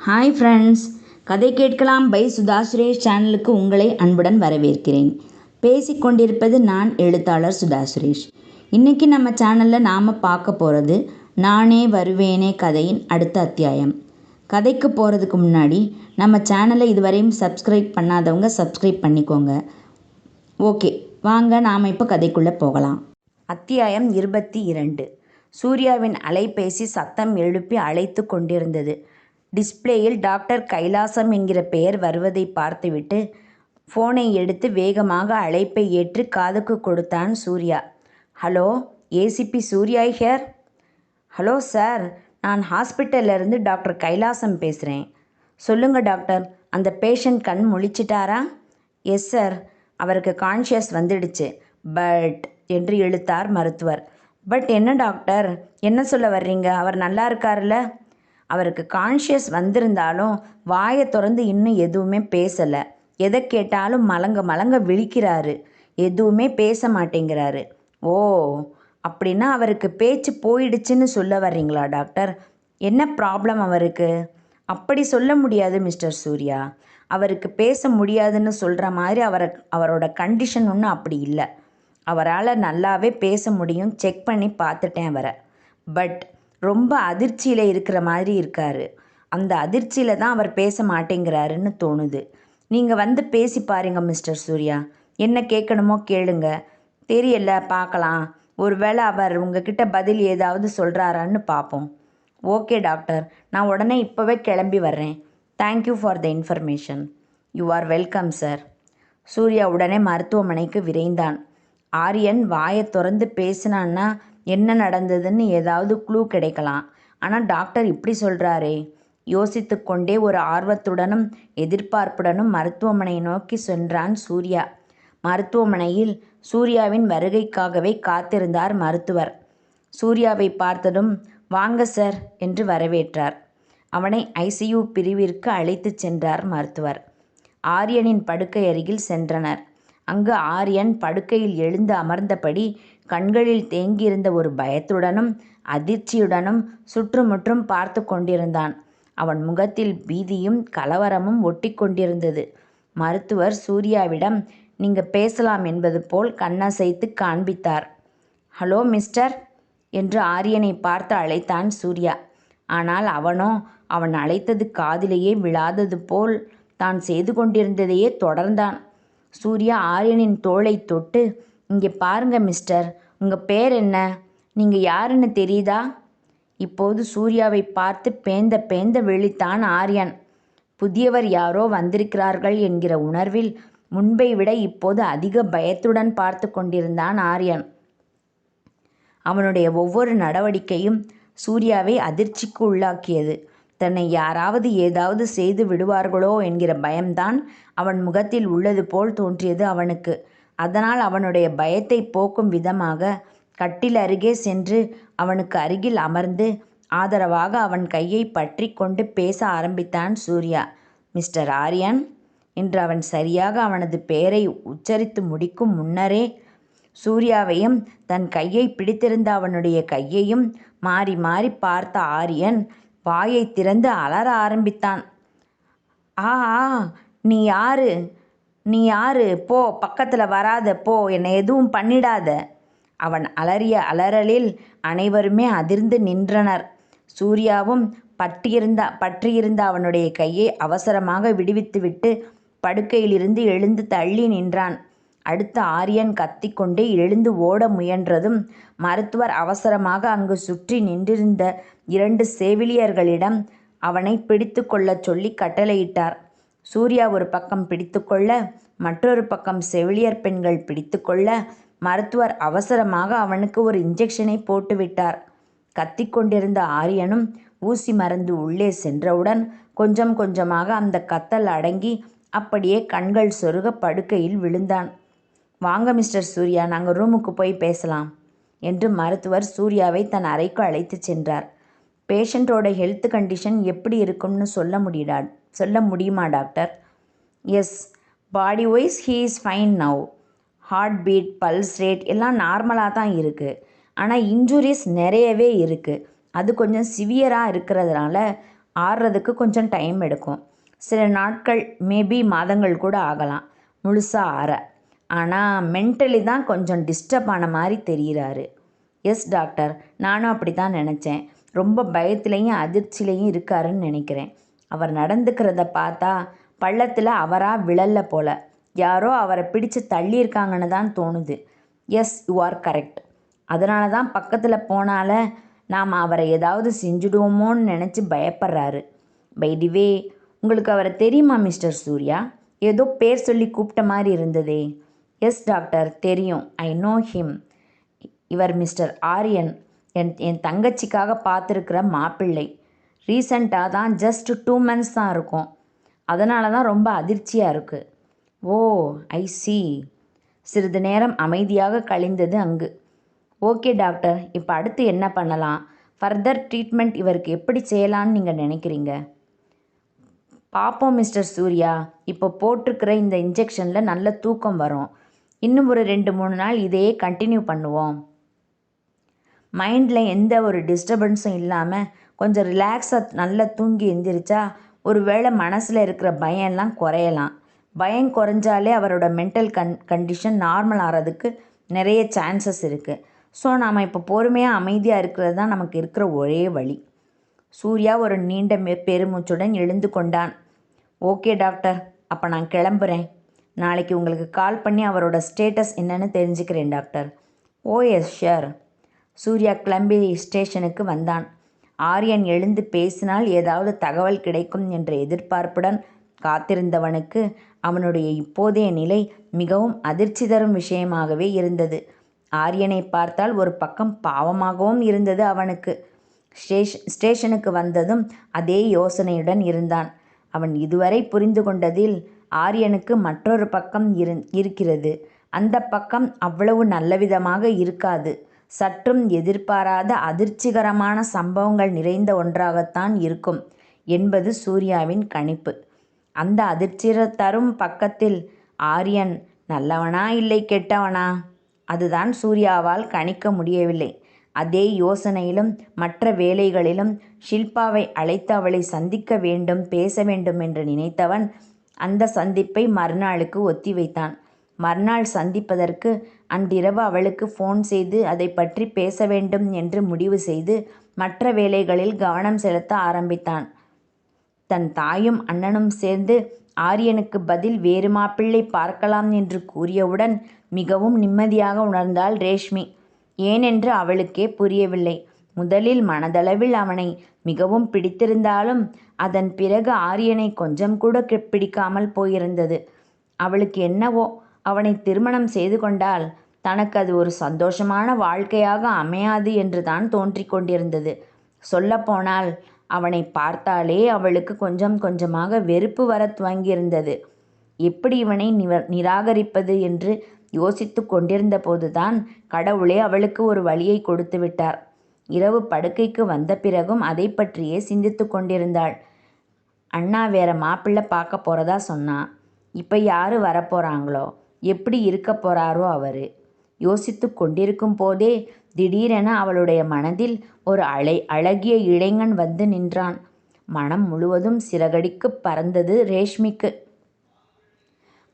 Hi friends கதை கேட்கலாம் by Sudha Suresh சேனலுக்கு உங்களை அன்புடன் வரவேற்கிறேன். பேசிக்கொண்டிருப்பது நான் எழுத்தாளர் சுதா சுரேஷ். இன்றைக்கி நம்ம சேனலில் நாம் பார்க்க போகிறது நானே வருவேனே கதையின் அடுத்த அத்தியாயம். கதைக்கு போகிறதுக்கு முன்னாடி நம்ம சேனலை இதுவரையும் சப்ஸ்கிரைப் பண்ணாதவங்க சப்ஸ்கிரைப் பண்ணிக்கோங்க. ஓகே வாங்க நாம் இப்போ கதைக்குள்ளே போகலாம். அத்தியாயம் இருபத்தி இரண்டு. சூர்யாவின் அலைபேசி சத்தம் எழுப்பி அழைத்து கொண்டிருந்தது. டிஸ்ப்ளேயில் டாக்டர் கைலாசம் என்கிற பெயர் வருவதை பார்த்துவிட்டு ஃபோனை எடுத்து வேகமாக அழைப்பை ஏற்று காதுக்கு கொடுத்தான் Surya. Hello ACP Surya here hello sir நான் ஹாஸ்பிட்டல்லேருந்து டாக்டர் கைலாசம் பேசுகிறேன் சொல்லுங்கள் டாக்டர் அந்த பேஷண்ட் கண் முழிச்சிட்டாரா? எஸ் சார் அவருக்கு கான்ஷியஸ் வந்துடுச்சு. பட் என்று இழுத்தார் மருத்துவர். பட் என்ன டாக்டர் என்ன சொல்ல வர்றீங்க? அவர் நல்லா இருக்கார்ல அவருக்கு கான்ஷியஸ் வந்திருந்தாலும் வாயை திறந்து இன்னும் எதுவுமே பேசலை. எதை கேட்டாலும் மலங்க மலங்க விழிக்கிறாரு. எதுவுமே பேச மாட்டேங்கிறாரு. ஓ அப்படின்னா அவருக்கு பேச்சு போயிடுச்சுன்னு சொல்ல வர்றீங்களா டாக்டர்? என்ன ப்ராப்ளம் அவருக்கு? அப்படி சொல்ல முடியாது மிஸ்டர் சூர்யா. அவருக்கு பேச முடியாதுன்னு சொல்கிற மாதிரி அவரை அவரோட கண்டிஷன் ஒன்றும் அப்படி இல்லை. அவரால் நல்லாவே பேச முடியும். செக் பண்ணி பார்த்துட்டேன் அவரை. பட் ரொம்ப அதிர்ச்சியில் இருக்கிற மாதிரி இருக்கார். அந்த அதிர்ச்சியில் தான் அவர் பேச மாட்டேங்கிறாருன்னு தோணுது. நீங்கள் வந்து பேசி பாருங்க மிஸ்டர் சூர்யா. என்ன கேட்கணுமோ கேளுங்க. தெரியல பார்க்கலாம். ஒருவேளை அவர் உங்ககிட்ட பதில் ஏதாவது சொல்கிறாரான்னு பார்ப்போம். Okay doctor. நான் உடனே இப்போவே கிளம்பி வர்றேன். Thank you for the information you are welcome sir Surya உடனே மருத்துவமனைக்கு விரைந்தான். ஆரியன் வாயை திறந்து பேசினான்னா என்ன நடந்ததுன்னு ஏதாவது க்ளூ கிடைக்கலாம். ஆனால் டாக்டர் இப்படி சொல்கிறாரே யோசித்து கொண்டே ஒரு ஆர்வத்துடனும் எதிர்பார்ப்புடனும் மருத்துவமனை நோக்கி சென்றான் சூர்யா. மருத்துவமனையில் சூர்யாவின் வருகைக்காகவே காத்திருந்தார் மருத்துவர். சூர்யாவை பார்த்ததும் வாங்க சார் என்று வரவேற்றார். அவனை ஐசியூ பிரிவிற்கு அழைத்துச் சென்றார் மருத்துவர். ஆரியனின் படுக்கை அருகில் சென்றனர். அங்கு ஆரியன் படுக்கையில் எழுந்து அமர்ந்தபடி கண்களில் தேங்கியிருந்த ஒரு பயத்துடனும் அதிர்ச்சியுடனும் சுற்றுமுற்றும் பார்த்து கொண்டிருந்தான். அவன் முகத்தில் பீதியும் கலவரமும் ஒட்டி கொண்டிருந்தது. மருத்துவர் சூர்யாவிடம் நீங்க பேசலாம் என்பது போல் கண்ணசைத்து காண்பித்தார். ஹலோ மிஸ்டர் என்று ஆரியனை பார்த்து அழைத்தான் சூர்யா. ஆனால் அவனோ அவன் அழைத்தது காதிலேயே விழாதது போல் தான் செய்து கொண்டிருந்ததையே தொடர்ந்தான். சூர்யா ஆரியனின் தோளை தொட்டு இங்கே பாருங்க மிஸ்டர் உங்கள் பேர் என்ன? நீங்கள் யாருன்னு தெரியுதா? இப்போது சூர்யாவை பார்த்து பேந்த பேந்த விழித்தான் ஆரியன். புதியவர் யாரோ வந்திருக்கிறார்கள் என்கிற உணர்வில் முன்பை விட இப்போது அதிக பயத்துடன் பார்த்து கொண்டிருந்தான் ஆரியன். அவனுடைய ஒவ்வொரு நடவடிக்கையும் சூர்யாவை அதிர்ச்சிக்கு உள்ளாக்கியது. தன்னை யாராவது ஏதாவது செய்து விடுவார்களோ என்கிற பயம்தான் அவன் முகத்தில் உள்ளது போல் தோன்றியது அவனுக்கு. அதனால் அவனுடைய பயத்தை போக்கும் விதமாக கட்டில் அருகே சென்று அவனுக்கு அருகில் அமர்ந்து ஆதரவாக அவன் கையை பற்றி கொண்டு பேச ஆரம்பித்தான் சூர்யா. மிஸ்டர் ஆரியன் என்று அவன் சரியாக அவனது பெயரை உச்சரித்து முடிக்கும் முன்னரே சூர்யாவையும் தன் கையை பிடித்திருந்த அவனுடைய கையையும் மாறி மாறி பார்த்த ஆரியன் வாயை திறந்து அலற ஆரம்பித்தான். ஆ ஆ நீ யாரு? நீ யாரு? போ பக்கத்தில் வராத போ என்னை எதுவும் பண்ணிடாத. அவன் அலறிய அலறலில் அனைவருமே அதிர்ந்து நின்றனர். சூர்யாவும் பற்றியிருந்த பற்றியிருந்த அவனுடைய கையை அவசரமாக விடுவித்துவிட்டு படுக்கையிலிருந்து எழுந்து தள்ளி நின்றான். அடுத்த ஆரியன் கத்திக்கொண்டே எழுந்து ஓட முயன்றதும் மருத்துவர் அவசரமாக அங்கு சுற்றி நின்றிருந்த இரண்டு செவிலியர்களிடம் அவனை பிடித்து கொள்ளச் சொல்லி கட்டளையிட்டார். சூர்யா ஒரு பக்கம் பிடித்துக்கொள்ள மற்றொரு பக்கம் செவிலியர் பெண்கள் பிடித்துக்கொள்ள மருத்துவர் அவசரமாக அவனுக்கு ஒரு இன்ஜெக்ஷனை போட்டுவிட்டார். கத்திக்கொண்டிருந்த ஆரியனும் ஊசி மருந்து உள்ளே சென்றவுடன் கொஞ்சம் கொஞ்சமாக அந்த கத்தல் அடங்கி அப்படியே கண்கள் சொருக படுக்கையில் விழுந்தான். வாங்க மிஸ்டர் சூர்யா நாங்கள் ரூமுக்கு போய் பேசலாம் என்று மருத்துவர் சூர்யாவை தன் அறைக்கு அழைத்து சென்றார். பேஷண்ட்டோட ஹெல்த் கண்டிஷன் எப்படி இருக்கும்னு சொல்ல முடியடா சொல்ல முடியுமா doctor? Yes body wise he is fine now. Heartbeat pulse rate எல்லாம் நார்மலாக தான் இருக்குது ஆனால் இன்ஜுரிஸ் நிறையவே இருக்குது அது கொஞ்சம் சிவியராக இருக்கிறதுனால ஆறுறதுக்கு கொஞ்சம் டைம் எடுக்கும். சில நாட்கள் மேபி மாதங்கள் கூட ஆகலாம். முழுசாக ஆற. ஆனால் மென்டலி தான் கொஞ்சம் டிஸ்டர்ப் ஆன மாதிரி தெரிகிறாரு எஸ் டாக்டர் நானும் அப்படி தான் நினச்சேன். ரொம்ப பயத்துலேயும் அதிர்ச்சியிலையும் இருக்காருன்னு நினைக்கிறேன். அவர் நடந்துக்கிறத பார்த்தா பள்ளத்தில் அவராக விழல்ல போல. யாரோ அவரை பிடிச்சு தள்ளியிருக்காங்கன்னு தான் தோணுது. எஸ் யூ ஆர் கரெக்ட் அதனால தான் பக்கத்தில் போனால நாம் அவரை ஏதாவது செஞ்சுடுவோமோன்னு நினச்சி பயப்படுறாரு. பைடிவே உங்களுக்கு அவரை தெரியுமா மிஸ்டர் சூர்யா? ஏதோ பேர் சொல்லி கூப்பிட்ட மாதிரி இருந்ததே. Yes doctor. தெரியும். I know him. இவர் மிஸ்டர் ஆரியன். என் என் தங்கச்சிக்காக பார்த்துருக்கிற மாப்பிள்ளை. ரீசண்டாக தான் ஜஸ்ட் டூ மந்த்ஸ் தான் இருக்கும். அதனால தான் ரொம்ப அதிர்ச்சியாக இருக்குது ஓ ஐ சி. சிறிது நேரம் அமைதியாக கழிந்தது அங்கு. Okay doctor. இப்போ அடுத்து என்ன பண்ணலாம்? ஃபர்தர் ட்ரீட்மெண்ட் இவருக்கு எப்படி செய்யலான்னு நீங்கள் நினைக்கிறீங்க? பார்ப்போம் மிஸ்டர் சூர்யா. இப்போ போட்டிருக்கிற இந்த இன்ஜெக்ஷனில் நல்ல தூக்கம் வரும். இன்னும் ஒரு ரெண்டு மூணு நாள் இதையே கண்டினியூ பண்ணுவோம். மைண்டில் எந்த ஒரு டிஸ்டர்பன்ஸும் இல்லாமல் கொஞ்சம் ரிலாக்ஸாக நல்லா தூங்கி எந்திரிச்சா ஒரு வேளை மனசில் இருக்கிற பயம்லாம் குறையலாம். பயம் குறைஞ்சாலே அவரோட மென்டல் கன் கண்டிஷன் நார்மல் ஆகிறதுக்கு நிறைய சான்சஸ் இருக்குது ஸோ நாம் இப்போ பொறுமையாக அமைதியாக இருக்கிறது தான் நமக்கு இருக்கிற ஒரே வழி. சூர்யா ஒரு நீண்ட பெருமூச்சுடன் எழுந்து கொண்டான். ஓகே டாக்டர் அப்போ நான் கிளம்புறேன். நாளைக்கு உங்களுக்கு கால் பண்ணி அவரோட ஸ்டேட்டஸ் என்னன்னு தெரிஞ்சுக்கிறேன் doctor. Oh yes sure Surya கிளம்பி ஸ்டேஷனுக்கு வந்தான். ஆரியன் எழுந்து பேசினால் ஏதாவது தகவல் கிடைக்கும் என்ற எதிர்பார்ப்புடன் காத்திருந்தவனுக்கு அவனுடைய இப்போதைய நிலை மிகவும் அதிர்ச்சி தரும் விஷயமாகவே இருந்தது. ஆரியனை பார்த்தால் ஒரு பக்கம் பாவமாகவும் இருந்தது அவனுக்கு. ஸ்டேஷ் ஸ்டேஷனுக்கு வந்ததும் அதே யோசனையுடன் இருந்தான். அவன் இதுவரை புரிந்து கொண்டதில் ஆரியனுக்கு மற்றொரு பக்கம் இரு இருக்கிறது. அந்த பக்கம் அவ்வளவு நல்லவிதமாக இருக்காது. சற்றும் எதிர்பாராத அதிர்ச்சிகரமான சம்பவங்கள் நிறைந்த ஒன்றாகத்தான் இருக்கும் என்பது சூர்யாவின் கணிப்பு. அந்த அதிர்ச்சி தரும் பக்கத்தில் ஆரியன் நல்லவனா இல்லை கெட்டவனா? அதுதான் சூர்யாவால் கணிக்க முடியவில்லை. அதே யோசனையிலும் மற்ற வேலைகளிலும் ஷில்பாவை அழைத்து அவளை சந்திக்க வேண்டும் பேச வேண்டும் என்று நினைத்தவன் அந்த சந்திப்பை மறுநாளுக்கு ஒத்தி வைத்தான் மறுநாள் சந்திப்பதற்கு அன்றிரவு அவளுக்கு ஃபோன் செய்து அதை பற்றி பேச வேண்டும் என்று முடிவு செய்து மற்ற வேலைகளில் கவனம் செலுத்த ஆரம்பித்தான். தன் தாயும் அண்ணனும் சேர்ந்து ஆரியனுக்கு பதில் வேறு மாப்பிள்ளை பார்க்கலாம் என்று கூறியவுடன் மிகவும் நிம்மதியாக உணர்ந்தாள் ரேஷ்மி. ஏனென்று அவளுக்கே புரியவில்லை. முதலில் மனதளவில் அவனை மிகவும் பிடித்திருந்தாலும் அதன் பிறகு ஆரியனை கொஞ்சம் கூட பிடிக்காமல் போயிருந்தது. அவளுக்கு என்னவோ அவனை திருமணம் செய்து கொண்டால் தனக்கு அது ஒரு சந்தோஷமான வாழ்க்கையாக அமையாது என்று தான் தோன்றிக் கொண்டிருந்தது. சொல்லப்போனால் அவனை பார்த்தாலே அவளுக்கு கொஞ்சம் கொஞ்சமாக வெறுப்பு வர துவங்கியிருந்தது. எப்படி இவனை நிவ நிராகரிப்பது என்று யோசித்து கொண்டிருந்த போதுதான் கடவுளே அவளுக்கு ஒரு வழியை கொடுத்து விட்டார். இரவு படுக்கைக்கு வந்த பிறகும் அதை பற்றியே சிந்தித்து கொண்டிருந்தாள். அண்ணா வேற மாப்பிள்ளை பார்க்க போகிறதா சொன்னான் இப்போ யார் வரப்போகிறாங்களோ எப்படி இருக்க போகிறாரோ அவர். யோசித்து கொண்டிருக்கும் போதே திடீரென அவளுடைய மனதில் ஒரு அலை அழகிய இளைஞன் வந்து நின்றான். மனம் முழுவதும் சிறகடிக்கு பறந்தது ரேஷ்மிக்கு.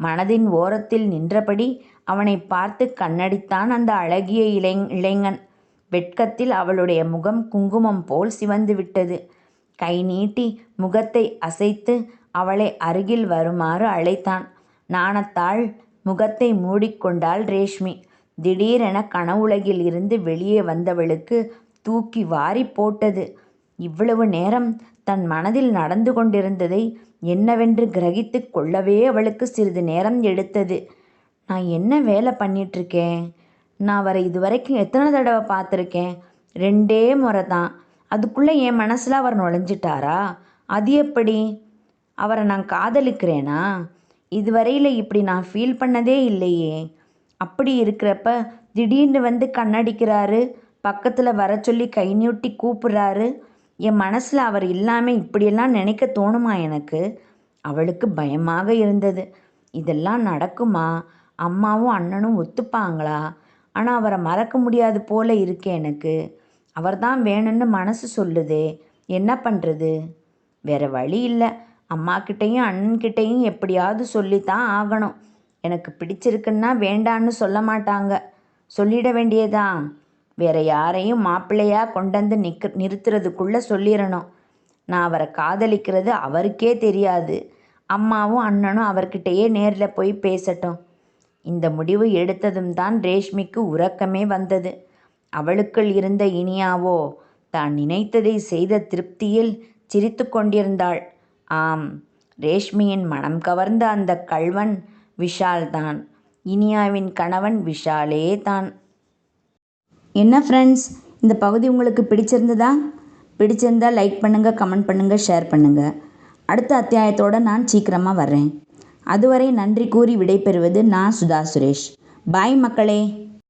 மனதின் ஓரத்தில் நின்றபடி அவனை பார்த்து கண்ணடித்தான் அந்த அழகிய இளை இளைஞன். வெட்கத்தில் அவளுடைய முகம் குங்குமம் போல் சிவந்துவிட்டது கை நீட்டி முகத்தை அசைத்து அவளை அருகில் வருமாறு அழைத்தான். நாணத்தாள் முகத்தை மூடிக்கொண்டாள் ரேஷ்மி. திடீரென கனவுலகில் இருந்து வெளியே வந்தவளுக்கு தூக்கி வாரி போட்டது. இவ்வளவு நேரம் தன் மனதில் நடந்து கொண்டிருந்ததை என்னவென்று கிரகித்து கொள்ளவே அவளுக்கு சிறிது நேரம் எடுத்தது. நான் என்ன வேலை பண்ணிகிட்ருக்கேன் நான் அவரை இதுவரைக்கும் எத்தனை தடவை பார்த்துருக்கேன்? ரெண்டே முறை தான். அதுக்குள்ளே என் மனசில் அவர் நுழைஞ்சிட்டாரா? அது எப்படி? அவரை நான் காதலிக்கிறேனா? இதுவரையில் இப்படி நான் ஃபீல் பண்ணதே இல்லையே. அப்படி இருக்கிறப்ப திடீர்னு வந்து கண்ணடிக்கிறாரு பக்கத்தில் வர சொல்லி கை நீட்டி கூப்பிட்றாரு. என் மனசில் அவர் இல்லாமல் இப்படியெல்லாம் நினைக்க தோணுமா எனக்கு? அவளுக்கு பயமாக இருந்தது. இதெல்லாம் நடக்குமா? அம்மாவும் அண்ணனும் ஒத்துப்பாங்களா? ஆனால் அவரை மறக்க முடியாது போல இருக்கே எனக்கு. அவர் தான் வேணும்னு மனசு சொல்லுதே. என்ன பண்ணுறது வேற வழி இல்லை. அம்மாக்கிட்டேயும் அண்ணன்கிட்டேயும் எப்படியாவது சொல்லித்தான் ஆகணும். எனக்கு பிடிச்சிருக்குன்னா வேண்டான்னு சொல்ல மாட்டாங்க. சொல்லிட வேண்டியதான் வேற யாரையும் மாப்பிள்ளையாக கொண்டு நிற்க நிறுத்துறதுக்குள்ளே சொல்லிடணும் நான் அவரை காதலிக்கிறது அவருக்கே தெரியாது. அம்மாவும் அண்ணனும் அவர்கிட்டயே நேரில் போய் பேசட்டும். இந்த முடிவு எடுத்ததும் தான் ரேஷ்மிக்கு உறக்கமே வந்தது. அவளுக்குள் இருந்த இனியாவோ தான் நினைத்ததை செய்த திருப்தியில் சிரித்து கொண்டிருந்தாள். ஆம் ரேஷ்மியின் மனம் கவர்ந்த அந்த கள்வன் விஷால் தான். இனியாவின் கணவன் விஷாலே தான். என்ன ஃப்ரெண்ட்ஸ் இந்த பகுதி உங்களுக்கு பிடிச்சிருந்ததா? பிடிச்சிருந்தா லைக் பண்ணுங்கள் கமெண்ட் பண்ணுங்கள் ஷேர் பண்ணுங்கள் அடுத்த அத்தியாயத்தோடு நான் சீக்கிரமாக வர்றேன். அதுவரை நன்றி கூறி விடைபெறுவது நான் சுதா சுரேஷ். பாய் மக்களே.